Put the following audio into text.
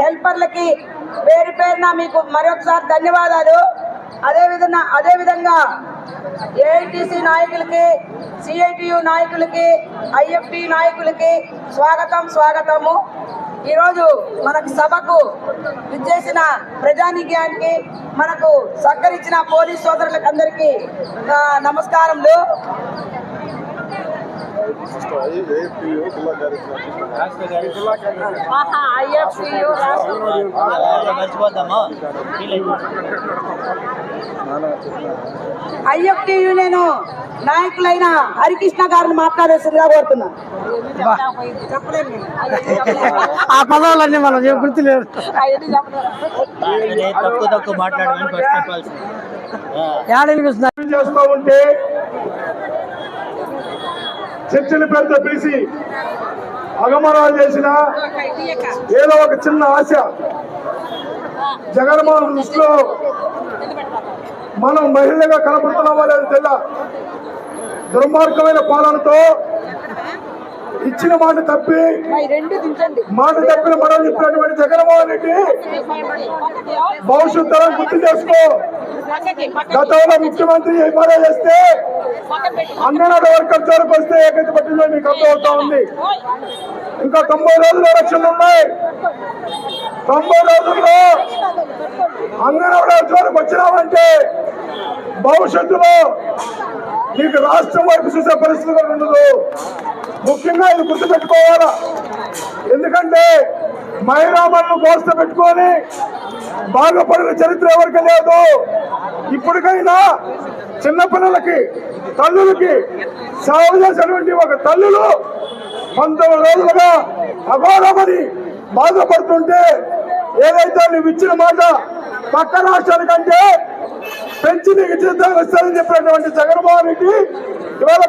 హెల్పర్లకి పేరు పేరున మీకు మరొకసారి ధన్యవాదాలు. అదే విధంగా అదే విధంగా ఏఐటిసి నాయకులకి సిఐటియు నాయకులకి ఐఎఫ్టి నాయకులకి స్వాగతం స్వాగతము. ఈరోజు మనకు సభకు విచ్చేసిన ప్రజానిధ్యానికి మనకు సహకరించిన పోలీస్ సోదరులకు అందరికీ నమస్కారములు. ఐఎఫ్టి యూనియన్ నాయకులైన హరికృష్ణ గారిని మాట్లాడేసిందిగా కోరుతున్నా. ఆ పదాలన్నీ మనం గుర్తులేదు. తక్కువ తక్కువ మాట్లాడమని ఫస్ట్ చెప్పాల్సింది చేస్తూ ఉంటే చర్చల పేరుతో పిలిచి అగమరాలు చేసిన ఏదో ఒక చిన్న ఆశ. జగన్మోహన్ దృష్టిలో మనం మహిళగా కనపడుతున్నామా లేదు తెల్ల దుర్మార్గమైన పాలనతో ఇచ్చిన మాట తప్పి మాట తప్పిన మనం చెప్పినటువంటి జగన్మోహన్ రెడ్డి భవిష్యత్ తరం గుర్తు చేసుకో. గతంలో ముఖ్యమంత్రి ఏమైనా చేస్తే అంగన్వాడీ వర్కర్ జోలికి వస్తే ఏకైతే పట్టిందో మీకు అర్థమవుతా ఉంది. ఇంకా తొంభై రోజులు ఎలక్షన్లు ఉన్నాయి. తొంభై రోజుల్లో అంగన్వాడీ జోలికి వచ్చినామంటే భవిష్యత్తులో నీకు రాష్ట్రం వైపు చూసే పరిస్థితి కూడా ఉండదు. ముఖ్యంగా ఇది గుర్తుపెట్టుకోవాలా? ఎందుకంటే మైరామణను కోస్త పెట్టుకొని బాగుపడిన చరిత్ర ఎవరికి లేదు? ఇప్పటికైనా చిన్నపిల్లలకి తల్లులకి సేవ చేసినటువంటి ఒక తల్లులు పంతొమ్మిది రోజులుగా అఘోరమని బాధపడుతుంటే ఏదైతే నువ్వు ఇచ్చిన మాట పక్క రాష్ట్రానికంటే పెంచి నీకు జీతం ఇస్తానని చెప్పినటువంటి జగన్మోహన్ రెడ్డి ఇవాళ